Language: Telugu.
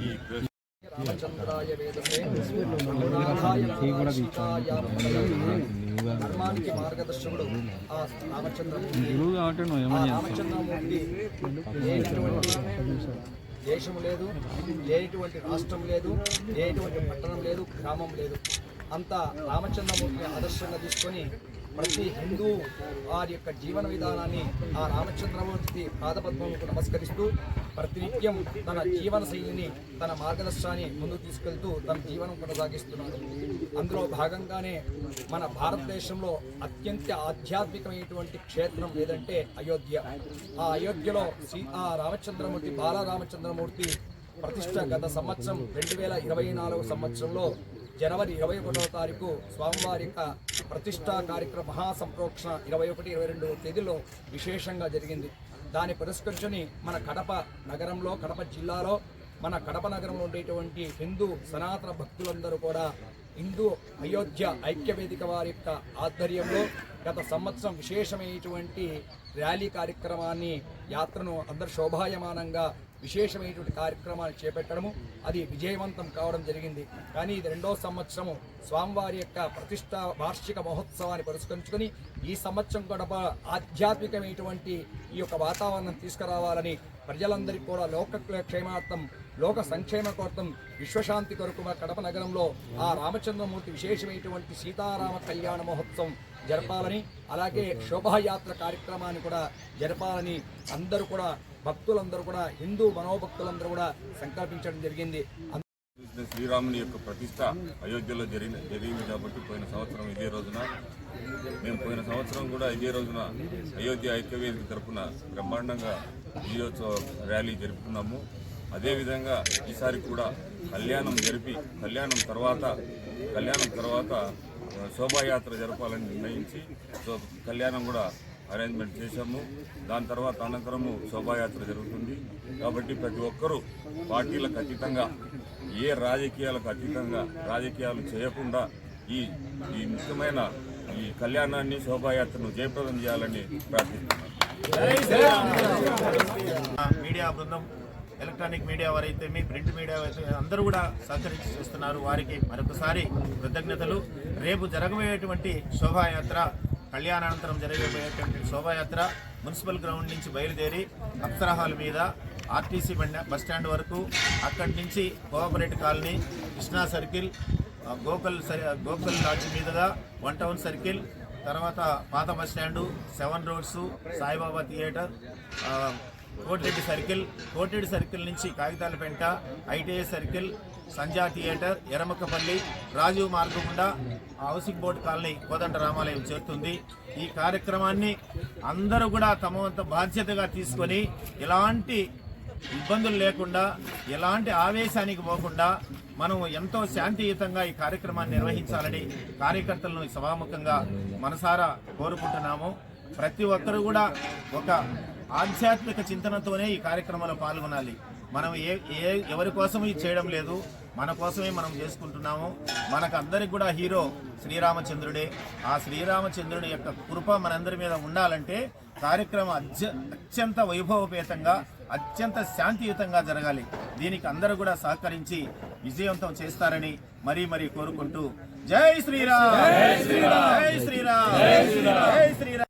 ఈ ప్రెస్ రామచంద్రాయ వేదసే ధర్మానికి మార్గదర్శకుడు ఆ రామచంద్రమూర్తి ఆ దేశం లేదు లేనటువంటి రాష్ట్రం లేదు లేనటువంటి పట్టణం లేదు గ్రామం లేదు అంతా రామచంద్రమూర్తిని ఆదర్శంగా తీసుకొని ప్రతి హిందూ వారి యొక్క జీవన విధానాన్ని ఆ రామచంద్రమూర్తి పాదపద్మముకు నమస్కరిస్తూ ప్రతినిత్యం తన జీవన శైలిని తన మార్గదర్శనాన్ని ముందుకు తీసుకెళ్తూ తన జీవనం కొనసాగిస్తున్నాడు. అందులో భాగంగానే మన భారతదేశంలో అత్యంత ఆధ్యాత్మికమైనటువంటి క్షేత్రం ఏదంటే అయోధ్య. ఆ అయోధ్యలో సీ ఆ రామచంద్రమూర్తి బాలరామచంద్రమూర్తి ప్రతిష్ట గత సంవత్సరం రెండు వేల ఇరవై నాలుగు సంవత్సరంలో జనవరి ఇరవై ఒకటో తారీఖు స్వామివారి యొక్క ప్రతిష్టా కార్యక్రమ మహాసంప్రోక్షణ ఇరవై ఒకటి ఇరవై రెండు తేదీలో విశేషంగా జరిగింది. దాన్ని పురస్కరించుని మన కడప నగరంలో కడప జిల్లాలో మన కడప నగరంలో ఉండేటువంటి హిందూ సనాతన భక్తులందరూ కూడా హిందూ అయోధ్య ఐక్యవేదిక వారి యొక్క ఆధ్వర్యంలో గత సంవత్సరం విశేషమైనటువంటి ర్యాలీ కార్యక్రమాన్ని యాత్రను అందరు శోభాయమానంగా విశేషమైనటువంటి కార్యక్రమాలు చేపట్టడము అది విజయవంతం కావడం జరిగింది. కానీ ఇది రెండో సంవత్సరము స్వామివారి యొక్క ప్రతిష్ట వార్షిక మహోత్సవాన్ని పురస్కరించుకొని ఈ సంవత్సరం గడప ఆధ్యాత్మికమైనటువంటి ఈ యొక్క వాతావరణం తీసుకురావాలని ప్రజలందరికీ కూడా లోక క్షేమార్థం లోక సంక్షేమ కోసం విశ్వశాంతి కొరకు మా కడప నగరంలో ఆ రామచంద్రమూర్తి విశేషమైనటువంటి సీతారామ కళ్యాణ మహోత్సవం జరపాలని అలాగే శోభాయాత్ర కార్యక్రమాన్ని కూడా జరపాలని అందరూ కూడా భక్తులందరూ కూడా హిందూ మనోభక్తులందరూ కూడా సంకల్పించడం జరిగింది. శ్రీరాముని యొక్క ప్రతిష్ట అయోధ్యలో జరిగిన జరిగింది కాబట్టి పోయిన సంవత్సరం ఇదే రోజున. మేము పోయిన సంవత్సరం కూడా ఇదే రోజున అయోధ్య ఐక్యవేదిక తరఫున బ్రహ్మాండంగా విజయోత్సవ ర్యాలీ జరుపుకున్నాము. అదేవిధంగా ఈసారి కూడా కళ్యాణం జరిపి కళ్యాణం తర్వాత కళ్యాణం తర్వాత శోభాయాత్ర జరపాలని నిర్ణయించి సో కళ్యాణం కూడా అరేంజ్మెంట్ చేశాము. దాని తర్వాత అనంతరము శోభాయాత్ర జరుగుతుంది. కాబట్టి ప్రతి ఒక్కరూ పార్టీలకు అతీతంగా ఏ రాజకీయాలకు అతీతంగా రాజకీయాలు చేయకుండా ఈ ఈ ముఖ్యమైన ఈ కళ్యాణాన్ని శోభాయాత్రను జయప్రదం చేయాలని ప్రార్థిస్తున్నాను మీడియా బృందం ఎలక్ట్రానిక్ మీడియా వారైతే మీ ప్రింట్ మీడియా అందరూ కూడా సహకరించి చేస్తున్నారు. వారికి మరొకసారి కృతజ్ఞతలు. రేపు జరగబోయేటువంటి శోభాయాత్ర కళ్యాణానంతరం జరగబోయేటువంటి శోభాయాత్ర మున్సిపల్ గ్రౌండ్ నుంచి బయలుదేరి అప్సరహాల్ మీద ఆర్టీసీ బండి బస్ స్టాండ్ వరకు అక్కడి నుంచి cooperate colony Krishna circle Gokul Gokul సరి గోకుల్ లాడ్జ్ మీదుగా వన్ టౌన్ సర్కిల్ తర్వాత పాత bus seven roads Saibaba theatre Kotireddy circle Kotireddy circle నుంచి Kagitala Penta ITI circle Sanja theatre Eramakapalli Rajiv Margam గుండా హౌసింగ్ బోర్డు కాలనీ కోదండ రామాలయం చేరుతుంది. ఈ కార్యక్రమాన్ని అందరూ కూడా తమ వంత బాధ్యతగా తీసుకొని ఎలాంటి ఇబ్బందులు లేకుండా ఎలాంటి ఆవేశానికి పోకుండా మనం ఎంతో శాంతియుతంగా ఈ కార్యక్రమాన్ని నిర్వహించాలని కార్యకర్తలను సభాముఖంగా మనసారా కోరుకుంటున్నాము. ప్రతి ఒక్కరు కూడా ఒక ఆధ్యాత్మిక చింతనతోనే ఈ కార్యక్రమంలో పాల్గొనాలి. మనం ఏ ఏ ఎవరి కోసం ఇది చేయడం లేదు మన కోసమే మనం చేసుకుంటున్నాము. మనకు అందరికి కూడా హీరో శ్రీరామచంద్రుడే. ఆ శ్రీరామచంద్రుడి యొక్క కృప మనందరి మీద ఉండాలంటే కార్యక్రమం అత్య అత్యంత వైభవపేతంగా అత్యంత శాంతియుతంగా జరగాలి. దీనికి అందరూ కూడా సహకరించి విజయవంతం చేస్తారని మరీ మరీ కోరుకుంటూ జై శ్రీరామ్! జై శ్రీరామ్! జై శ్రీరామ్! జై శ్రీరామ్!